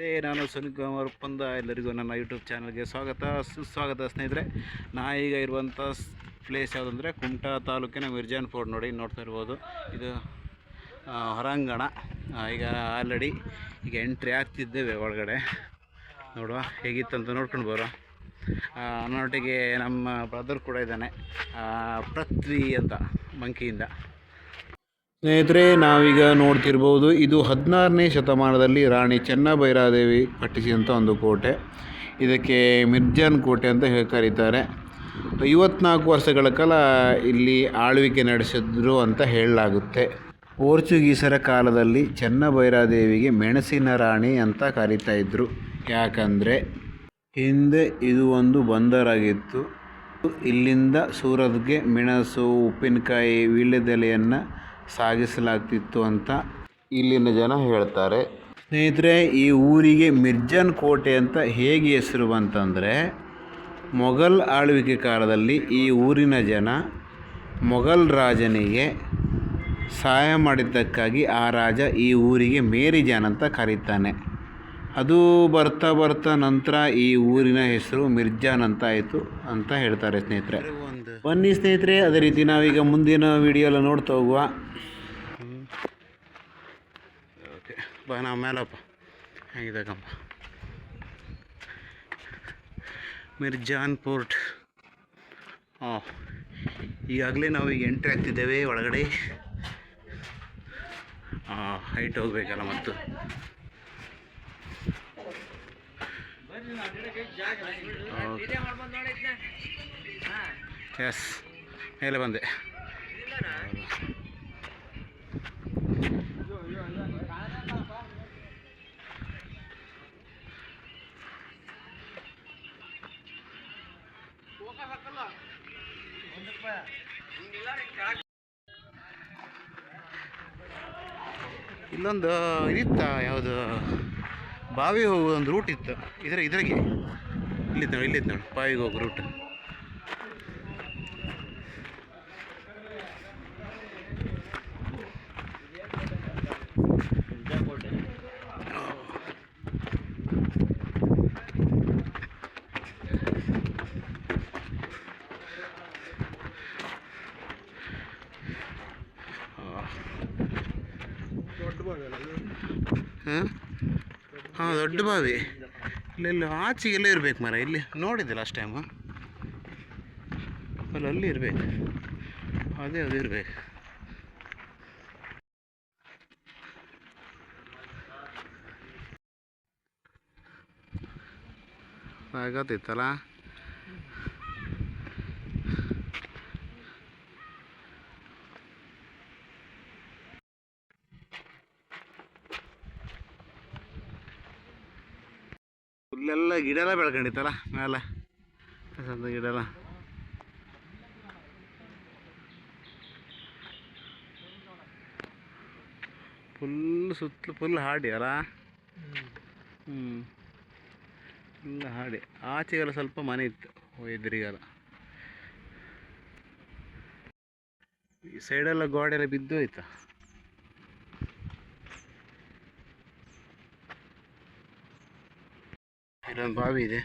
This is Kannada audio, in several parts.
ನಮಸ್ತೆ, ನಾನು ಸುನಿಲ್ ಕುಮಾರ್ ಒಪ್ಪಂದ. ಎಲ್ಲರಿಗೂ ನನ್ನ ಯೂಟ್ಯೂಬ್ ಚಾನಲ್ಗೆ ಸ್ವಾಗತ. ಸುಸ್ವಾಗತ ಸ್ನೇಹಿತರೆ, ನಾ ಈಗ ಇರುವಂಥ ಪ್ಲೇಸ್ ಯಾವುದಂದರೆ ಕುಮಟಾ ತಾಲೂಕಿನ ಮಿರ್ಜಾನ್ ಫೋರ್ಟ್ ನೋಡಿ, ನೋಡ್ತಾ ಇರ್ಬೋದು. ಇದು ಹೊರಾಂಗಣ. ಈಗ ಆಲ್ರೆಡಿ ಈಗ ಎಂಟ್ರಿ ಆಗ್ತಿದ್ದೇವೆ ಒಳಗಡೆ. ನೋಡುವ ಹೇಗಿತ್ತಂತ ನೋಡ್ಕೊಂಡು ಬರೋ ನನ್ನೊಟ್ಟಿಗೆ ನಮ್ಮ ಬ್ರದರ್ ಕೂಡ ಇದ್ದಾನೆ. ಪೃಥ್ವಿ ಅಂತ, ಮಂಕಿಯಿಂದ. ಸ್ನೇಹಿತರೆ, ನಾವೀಗ ನೋಡ್ತಿರ್ಬೋದು, ಇದು ಹದಿನಾರನೇ ಶತಮಾನದಲ್ಲಿ ರಾಣಿ ಚೆನ್ನಭೈರಾದೇವಿ ಕಟ್ಟಿಸಿದಂಥ ಒಂದು ಕೋಟೆ. ಇದಕ್ಕೆ ಮಿರ್ಜಾನ್ ಕೋಟೆ ಅಂತ ಹೇಳಿ ಕರೀತಾರೆ. ಐವತ್ನಾಲ್ಕು ವರ್ಷಗಳ ಕಾಲ ಇಲ್ಲಿ ಆಳ್ವಿಕೆ ನಡೆಸಿದ್ರು ಅಂತ ಹೇಳಲಾಗುತ್ತೆ. ಪೋರ್ಚುಗೀಸರ ಕಾಲದಲ್ಲಿ ಚೆನ್ನಭೈರಾದೇವಿಗೆ ಮೆಣಸಿನ ರಾಣಿ ಅಂತ ಕರೀತಾ ಇದ್ರು. ಯಾಕಂದರೆ, ಹಿಂದೆ ಇದು ಒಂದು ಬಂದರಾಗಿತ್ತು ಇಲ್ಲಿಂದ ಸೂರತ್ಗೆ ಮೆಣಸು, ಉಪ್ಪಿನಕಾಯಿ, ವೀಳ್ಯದೆಲೆಯನ್ನು ಸಾಗಿಸಲಾಗ್ತಿತ್ತು ಅಂತ ಇಲ್ಲಿನ ಜನ ಹೇಳ್ತಾರೆ. ಸ್ನೇಹಿತರೆ, ಈ ಊರಿಗೆ ಮಿರ್ಜಾನ್ ಕೋಟೆ ಅಂತ ಹೇಗೆ ಹೆಸರು ಬಂತಂದರೆ, ಮೊಘಲ್ ಆಳ್ವಿಕೆ ಕಾಲದಲ್ಲಿ ಈ ಊರಿನ ಜನ ಮೊಘಲ್ ರಾಜನಿಗೆ ಸಹಾಯ ಮಾಡಿದ್ದಕ್ಕಾಗಿ ಆ ರಾಜ ಈ ಊರಿಗೆ ಮೇರಿಜಾನ್ ಅಂತ ಕರೀತಾನೆ. ಅದು ಬರ್ತಾ ಬರ್ತಾ ನಂತರ ಈ ಊರಿನ ಹೆಸರು ಮಿರ್ಜಾನ್ ಅಂತ ಆಯಿತು ಅಂತ ಹೇಳ್ತಾರೆ ಸ್ನೇಹಿತರೆ. ಬನ್ನಿ ಸ್ನೇಹಿತರೆ ಅದೇ ರೀತಿ ನಾವೀಗ ಮುಂದಿನ ವಿಡಿಯೋ ಎಲ್ಲ ನೋಡ್ತಾ ಹೋಗುವ. ಓಕೆ ಬಾ ನಾವು ಮೇಲಪ್ಪ. ಹೇಗಿದೆ ಕಂಬ. ಮಿರ್ಜಾನ್ ಪೋರ್ಟ್ ಹಾಂ ಈಗಾಗಲೇ ನಾವು ಈಗ ಎಂಟ್ರಿ ಆಗ್ತಿದ್ದೇವೆ ಒಳಗಡೆ. ಹಾಂ ಹೈಟ್ ಹೋಗ್ಬೇಕಲ್ಲ ಮತ್ತು. ಎಸ್ ಮೇಲೆ ಬಂದೆ. ಇಲ್ಲೊಂದು ಇದಿತ್ತ, ಯಾವುದು ಬಾವಿ ಹೋಗುವ ಒಂದು ರೂಟ್ ಇತ್ತು. ಇದರ ಇದ್ರಿಗೆ. ಇಲ್ಲಿತ್ತು ನೋಡಿ ಇಲ್ಲಿತ್ತು ನೋಡಿ, ಬಾವಿಗೆ ಹೋಗೋ ರೂಟ್ ಹಾಂ ಹಾಂ, ದೊಡ್ಡ ಬಾವಿ. ಇಲ್ಲೆಲ್ಲ ಆಚೆಗೆಲ್ಲ ಇರ್ಬೇಕು ಮರ ಇಲ್ಲಿ. ನೋಡಿದ್ದೆ ಲಾಸ್ಟ್ ಟೈಮು ಅಲ್ಲಿ ಅಲ್ಲಿ ಇರ್ಬೇಕು. ಅದೇ, ಅದು ಇರ್ಬೇಕು. ಆಗತ್ತಿತ್ತಲ್ಲ ಫುಲ್ಲೆಲ್ಲ ಗಿಡ ಎಲ್ಲ ಬೆಳ್ಕೊಂಡಿತ್ತಲ್ಲ, ಮೇಲೆ. ಸಣ್ಣ ಗಿಡಲ್ಲ ಫುಲ್ ಸುತ್ತಲೂ ಫುಲ್ ಹಾಡಿ ಅಲ್ಲ? ಹ್ಞೂ ಫುಲ್ ಹಾಡಿ. ಆಚೆಗೆಲ್ಲ ಸ್ವಲ್ಪ ಮನೆ ಇತ್ತು ಎದುರಿಗೆಲ್ಲ. ಈ ಸೈಡೆಲ್ಲ ಗೋಡೆಲ್ಲ ಬಿದ್ದು ಹೋಯ್ತಾ ಬಾವಿ ಇದೆ.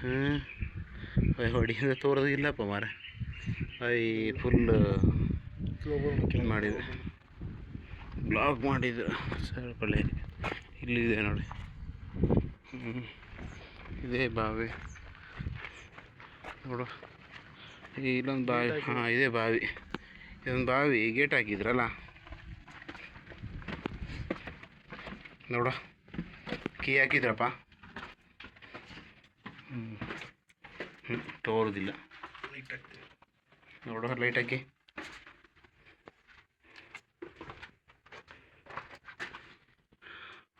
ಹಾಂ ಹೊಡಿಯಿಂದ ತೋರೋದು ಇಲ್ಲಪ್ಪ ಮಾರ ಐ ಫುಲ್ ಮಾಡಿದೆ. ಬ್ಲಾಕ್ ಮಾಡಿದ್ರು. ಸರಪಳ್ಳಿ ಇಲ್ಲಿದೆ ನೋಡಿ. ಹ್ಞೂ ಇದೇ ಬಾವಿ. ನೋಡು. ಇಲ್ಲೊಂದು ಬಾವಿ. ಹಾಂ ಇದೇ ಬಾವಿ. ಇದೊಂದು ಬಾವಿ ಗೇಟ್ ಹಾಕಿದ್ರಲ್ಲ? ನೋಡು. ಕೀ ಹಾಕಿದ್ರಪ್ಪ? ಹ್ಞೂ ತೋರುದಿಲ್ಲ. ನೋಡೋ ಲೈಟ್ ಹಾಕಿ.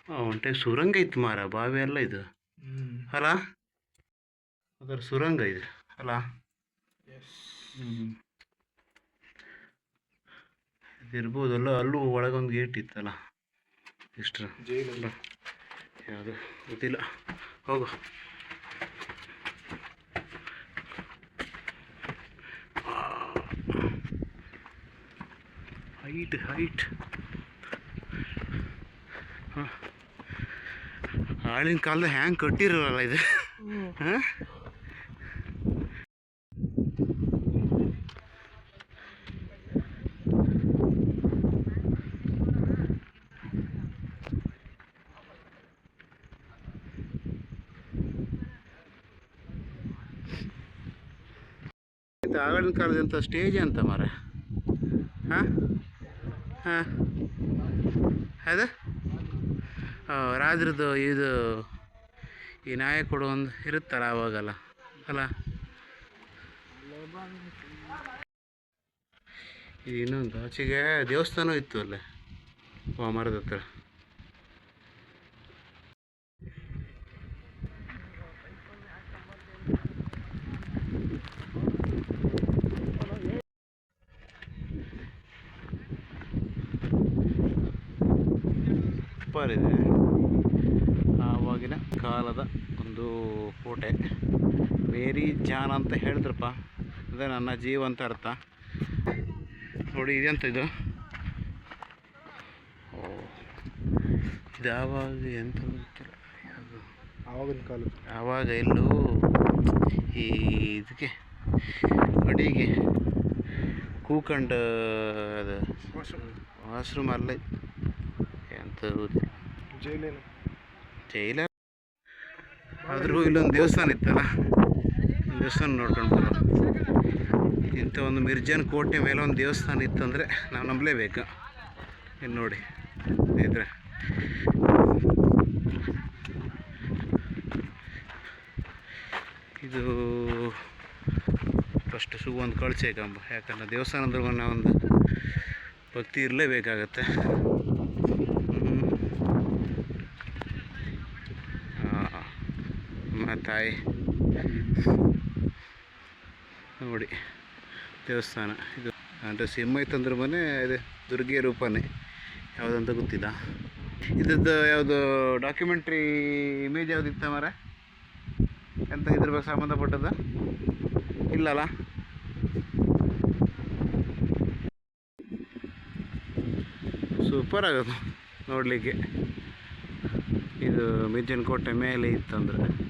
ಒಂಟೆ ಸುರಂಗ ಇತ್ತು ಮಾರ ಬಾವಿ ಎಲ್ಲ ಇದು? ಅಲ್ಲ ಅದರ ಸುರಂಗ ಇದು ಅಲ್ಲ ಇದಿರ್ಬೋದಲ್ಲ ಅಲ್ಲೂ ಒಳಗೊಂದು ಗೇಟ್ ಇತ್ತಲ್ಲ ಇಷ್ಟರ ಯಾವುದು ಗೊತ್ತಿಲ್ಲ. ಹೋಗು. ಹೈಟ್ ಹೈಟ್ ಹಾಂ. ಆಳಿನ ಕಾಲದ ಹ್ಯಾಂಗೆ ಕಟ್ಟಿರಲ್ಲ ಇದು? ಹಾಂ? ಇದು ಕಾಲದ ಕಾಲದಂಥ ಸ್ಟೇಜ್ ಅಂತ ಮರ ಹಾಂ? ಹಾಂ? ಅದು? ರಾಜ್ರದ್ದು ಇದು ಈ ನಾಯಕರು ಒಂದು ಇರುತ್ತಲ್ಲ ಆವಾಗಲ್ಲ, ಅಲ್ಲ? ಇದು ಇನ್ನೊಂದು, ಆಚೆಗೆ ದೇವಸ್ಥಾನ ಇತ್ತು ಅಲ್ಲೇ ಆ ಮರದ ಹತ್ರ ಸೂಪರ್ ಇದೆ ಆವಾಗಿನ ಕಾಲದ ಒಂದು ಕೋಟೆ. ಮೇರಿ ಜಾನ್ ಅಂತ ಹೇಳಿದ್ರಪ್ಪ. ಅದೇ ನನ್ನ ಜೀವ ಅಂತ ಅರ್ಥ. ನೋಡಿ ಇದೆಂತ ಇದು. ಓ ಇದು ಆವಾಗ ಎಂತ ಗೊತ್ತಿಲ್ಲ ಆವಾಗಿನ ಕಾಲ. ಆವಾಗ ಎಲ್ಲೂ ಈ ಇದಕ್ಕೆ ಅಡಿಗೆ ಕೂಕಂಡು ಅದು ವಾಶ್ರೂಮ್ ಅಲ್ಲೇ. ಜೈಲೇನು ಜೈಲ? ಆದರೂ ಇಲ್ಲೊಂದು ದೇವಸ್ಥಾನ ಇತ್ತಲ್ಲ ದೇವಸ್ಥಾನ ನೋಡ್ಕೊಂಡು ಬರೋ ಇಂಥ ಒಂದು ಮಿರ್ಜಾನ್ ಕೋಟೆ ಮೇಲೆ ಒಂದು ದೇವಸ್ಥಾನ ಇತ್ತಂದರೆ ನಾವು ನಂಬಲೇಬೇಕು. ಇನ್ನು ನೋಡಿ ಇದ್ರೆ. ಇದು ಫಸ್ಟ್ ಶೂ ಒಂದು ಕಳಿಸೇಕಂಬ ಯಾಕಂದ್ರೆ ದೇವಸ್ಥಾನದ ಒಂದು ಭಕ್ತಿ ಇರಲೇಬೇಕಾಗತ್ತೆ. ತಾಯಿ. ನೋಡಿ, ದೇವಸ್ಥಾನ. ಇದು ಅಂದರೆ ಸಿಂಹ ಇತ್ತಂದ್ರೆ ಮನೆ, ಇದೆ ದುರ್ಗೆಯ ರೂಪನೇ. ಯಾವುದಂತ ಗೊತ್ತಿಲ್ಲ. ಇದ್ರದ್ದು ಯಾವುದು ಡಾಕ್ಯುಮೆಂಟ್ರಿ ಇಮೇಜ್ ಯಾವ್ದು ಇತ್ತ ಮರ ಎಂತ ಇದ್ರ ಬಗ್ಗೆ ಸಂಬಂಧಪಟ್ಟದ ಇಲ್ಲಲ್ಲ. ಸೂಪರ್ ಆಗೋದು ನೋಡಲಿಕ್ಕೆ. ಇದು ಮಿಜನ್ ಕೋಟೆ ಮೇಲೆ ಇತ್ತಂದ್ರೆ.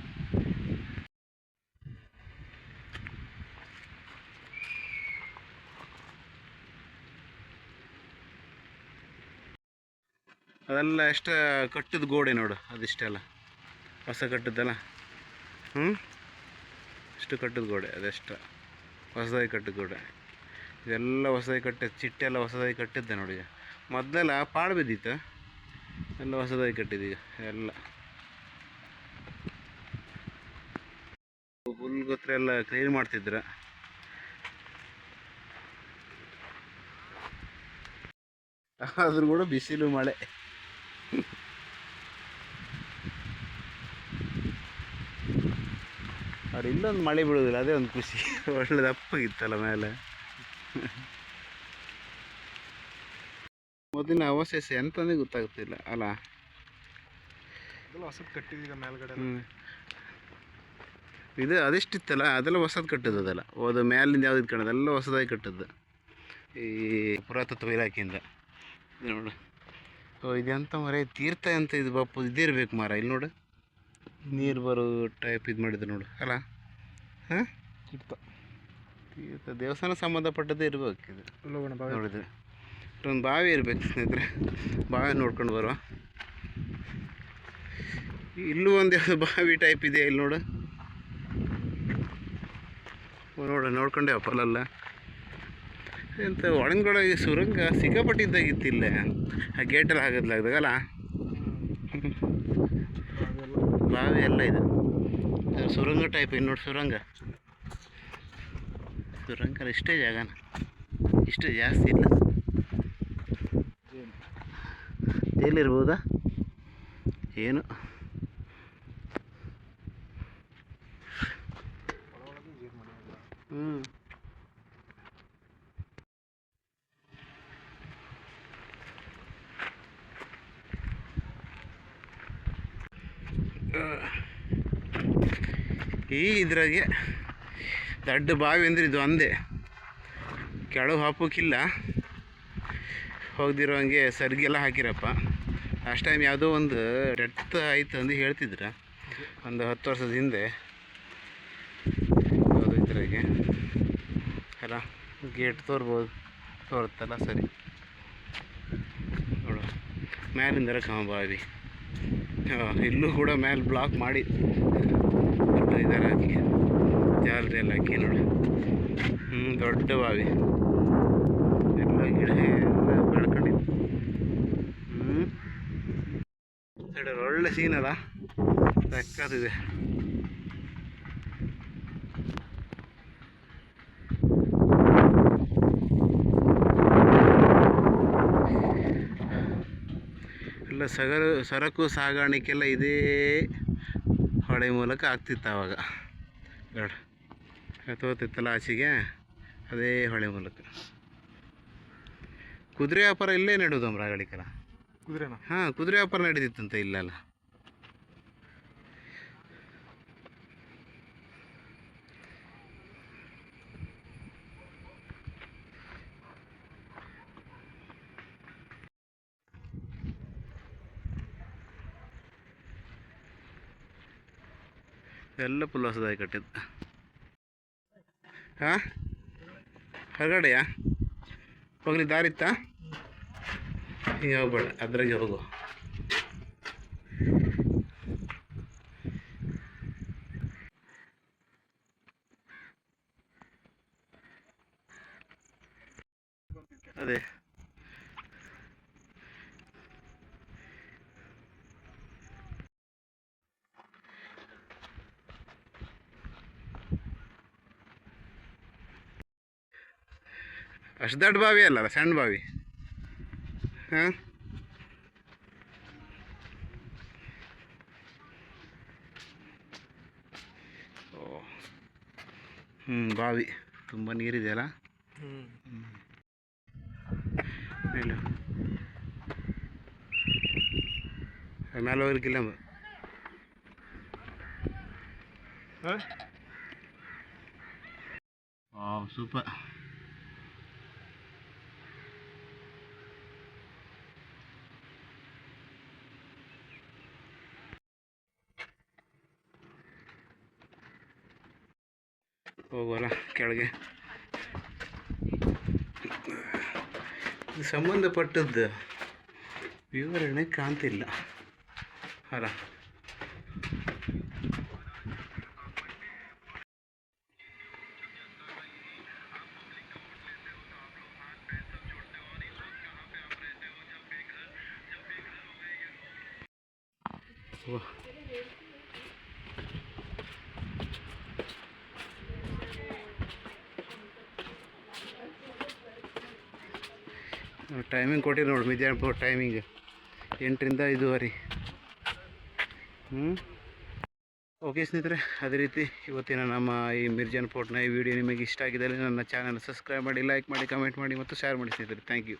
ಅದೆಲ್ಲ ಎಷ್ಟು ಕಟ್ಟಿದ ಗೋಡೆ ನೋಡು ಅದಿಷ್ಟೆಲ್ಲ ಹೊಸ ಕಟ್ಟಿದ್ದಲ್ಲ. ಹ್ಞೂ ಇಷ್ಟು ಕಟ್ಟಿದ ಗೋಡೆ, ಅದೆಷ್ಟು? ಹೊಸದಾಗಿ ಕಟ್ಟಿದ ಗೋಡೆ. ಇದೆಲ್ಲ ಹೊಸದಾಗಿ ಕಟ್ಟಿ ಚಿಟ್ಟೆಲ್ಲ ಹೊಸದಾಗಿ ಕಟ್ಟಿದ್ದೆ ನೋಡಿ ಈಗ. ಮೊದಲೆಲ್ಲ ಪಾಳು ಬಿದ್ದಿತ್ತು. ಎಲ್ಲ ಹೊಸದಾಗಿ ಕಟ್ಟಿದ್ದೀಗ ಎಲ್ಲ. ಹುಲ್ ಗೊತ್ತರೆ ಎಲ್ಲ ಕ್ಲೀನ್ ಮಾಡ್ತಿದ್ರ. ಆದ್ರೂ ಕೂಡ ಬಿಸಿಲು ಮಳೆ. ಅವ್ರು ಇಲ್ಲೊಂದು ಮಳೆ ಬೀಳೋದಿಲ್ಲ ಅದೇ ಒಂದು ಖುಷಿ. ಒಳ್ಳೆ ದಪ್ಪಗಿತ್ತಲ್ಲ ಮೇಲೆ. ಮೊದಲಿನ ಅವಶೇಷ ಎಂತಂದೇ ಗೊತ್ತಾಗ್ತಿಲ್ಲ ಅಲ್ಲ? ಹೊಸದು ಕಟ್ಟಿದೀಗ ಮೇಲ್ಗಡೆ. ಇದು ಅದೆಷ್ಟಿತ್ತಲ್ಲ ಅದೆಲ್ಲ ಹೊಸದು ಕಟ್ಟದ್ದು ಅದೆಲ್ಲ. ಅದು ಮೇಲಿಂದ ಯಾವ್ದು ಇಟ್ಕೊಳ್ಳೋದು ಎಲ್ಲ ಹೊಸದಾಗಿ ಕಟ್ಟದ್ದು. ಈ ಪುರಾತತ್ವ ಇಲಾಖೆಯಿಂದ. ನೋಡು. ಓ ಇದೆಂತ ಮರ? ತೀರ್ಥ ಅಂತ ಇದು ಬಾಪು ಇದಿರ್ಬೇಕು ಮರ ಇಲ್ಲಿ ನೋಡು. ನೀರು ಬರೋ ಟೈಪ್ ಇದು ಮಾಡಿದ್ರು ನೋಡು ಅಲ್ಲ? ಹಾಂ? ಕಿಟ್ತ ತೀರ್ಥ ದೇವಸ್ಥಾನ ಸಂಬಂಧಪಟ್ಟದ್ದೇ ಇರಬೇಕು ಇದು. ನೋಡಿದ್ರೆ. ಒಂದು ಬಾವಿ ಇರಬೇಕು ಸ್ನೇಹಿತರೆ. ಬಾವಿ ನೋಡ್ಕೊಂಡು ಬರುವ. ಇಲ್ಲೂ ಒಂದು ಯಾವುದು ಬಾವಿ ಟೈಪ್ ಇದೆ ಇಲ್ಲಿ ನೋಡು. ನೋಡ ನೋಡು ನೋಡ್ಕೊಂಡೆ ಅಪ್ಪಲಲ್ಲ ಎಂತ ಒಳಗೊಳಗೆ ಸುರಂಗ ಸಿಕ್ಕಾಪಟ್ಟಿದ್ದಾಗಿತ್ತು ಇಲ್ಲೇ. ಆ ಗೇಟಲ್ಲಿ ಹಾಕಿದ್ಲಾಗ್ದಾಗಲ್ಲ ಅದೆಲ್ಲ ಬಾವಿ ಎಲ್ಲ ಇದು. ಸುರಂಗ ಟೈಪ್ ಇನ್ನು ನೋಡಿ ಸುರಂಗ. ಸುರಂಗ ಇಷ್ಟೇ ಜಾಗನ. ಇಷ್ಟು ಜಾಸ್ತಿ ಇಲ್ಲ. ಎಲ್ಲಿರ್ಬೋದಾ? ಏನು? ಹ್ಞೂ ಈ ಇದ್ರಾಗೆ ದೊಡ್ಡ ಬಾವಿ ಅಂದ್ರೆ ಇದು ಒಂದೇ ಕೆಳಗೆ ಹಾಕೋಕ್ಕಿಲ್ಲ ಹೋಗ್ದಿರೋ ಹಂಗೆ ಸರ್ಗೆಲ್ಲ ಹಾಕಿರಪ್ಪ. ಲಾಸ್ಟ್ ಟೈಮ್ ಯಾವುದೋ ಒಂದು ಡೆತ್ ಆಯ್ತು ಅಂದು ಹೇಳ್ತಿದ್ರ. ಒಂದು ಹತ್ತು ವರ್ಷದ ಹಿಂದೆ. ಹೌದು ಇದ್ರಾಗೆ ಅಲ್ಲ, ಗೇಟ್ ತೋರ್ಬೋದು, ತೋರುತ್ತಲ್ಲ ಸರಿ. ನೋಡು ಮ್ಯಾಲಿಂದರ ಬಾವಿ. ಹಾಂ ಇಲ್ಲೂ ಕೂಡ ಮೇಲೆ ಬ್ಲಾಕ್ ಮಾಡಿ ಇದಾರೆ ಹಾಕಿ ಎಲ್ಲ ಹಾಕಿ ನೋಡಿ. ಹ್ಞೂ ದೊಡ್ಡ ಬಾವಿ. ಎಲ್ಲ ಗಿಡ ಬೆಳ್ಕೊಂಡಿತ್ತು ಹ್ಞೂ ಒಳ್ಳೆ ಸೀನ್ ಅಲ್ಲ? ಸಕ್ಕತ್ತಿದೆ ಸಗರು ಸರಕು ಸಾಗಾಣಿಕೆಲ್ಲ ಇದೇ ಹೊಳೆ ಮೂಲಕ ಆಗ್ತಿತ್ತು ಆವಾಗ ತೋತಿತ್ತಲ್ಲ ಆಚೆಗೆ ಅದೇ ಹೊಳೆ ಮೂಲಕ. ಕುದುರೆ ವ್ಯಾಪಾರ ಇಲ್ಲೇ ನೆಡೋದು ಅಮ್ರಾಗಳಿಕಲ್ಲ ಕುದುರೆನ? ಹಾಂ ಕುದುರೆ ವ್ಯಾಪಾರ ನಡೀತಿತ್ತಂತೆ ಇಲ್ಲಲ್ಲ. ಎಲ್ಲ ಫುಲ್ ಹೊಸದಾಗಿ ಕಟ್ಟಿದ್ದು ಹಾಂ? ಹೊರಗಡೆಯಾ? ಹೋಗಲಿ ದಾರಿ ಇತ್ತಾ ಹಿಂಗೆ ಹೋಗ್ಬೇಡ. ಅದ್ರಾಗೆ ಹೋಗು ಅದೇ ಅಷ್ಟು ದೊಡ್ಡ ಬಾವಿ ಅಲ್ಲ ಸಣ್ಣ ಬಾವಿ? ಹಾಂ? ಓ ಹ್ಞೂ ಬಾವಿ. ತುಂಬ ನೀರಿದೆಯಲ್ಲ ಹ್ಞೂ ಹ್ಞೂ ಮೇಲೆ ಹೋಗ್ಲಿಕ್ಕಿಲ್ಲ ಹಾಂ? ವಾವ್ ಸೂಪರ್ ಹೋಗೋಲ್ಲ ಕೆಳಗೆ. ಸಂಬಂಧಪಟ್ಟದ್ದು ವಿವರಣೆ ಕಾಣ್ತಿಲ್ಲ. ಅಲ್ಲ ಓ ಟೈಮಿಂಗ್ ಕೊಟ್ಟಿರಿ ನೋಡಿ ಮಿರ್ಜಾಪುರ ಟೈಮಿಂಗ್ ಎಂಟರಿಂದ ಐದುವರೆ. ಹ್ಞೂ ಓಕೆ ಸ್ನೇಹಿತರೆ, ಅದೇ ರೀತಿ ಇವತ್ತಿನ ನಮ್ಮ ಈ ಮಿರ್ಜಾನ್ ಫೋರ್ಟ್ನ ಈ ವಿಡಿಯೋ ನಿಮಗೆ ಇಷ್ಟ ಆಗಿದ್ದಲ್ಲಿ ನನ್ನ ಚಾನಲ್ ಸಬ್ಸ್ಕ್ರೈಬ್ ಮಾಡಿ ಲೈಕ್ ಮಾಡಿ ಕಮೆಂಟ್ ಮಾಡಿ ಮತ್ತು ಶೇರ್ ಮಾಡಿ ಸ್ನೇಹಿತರೆ. Thank you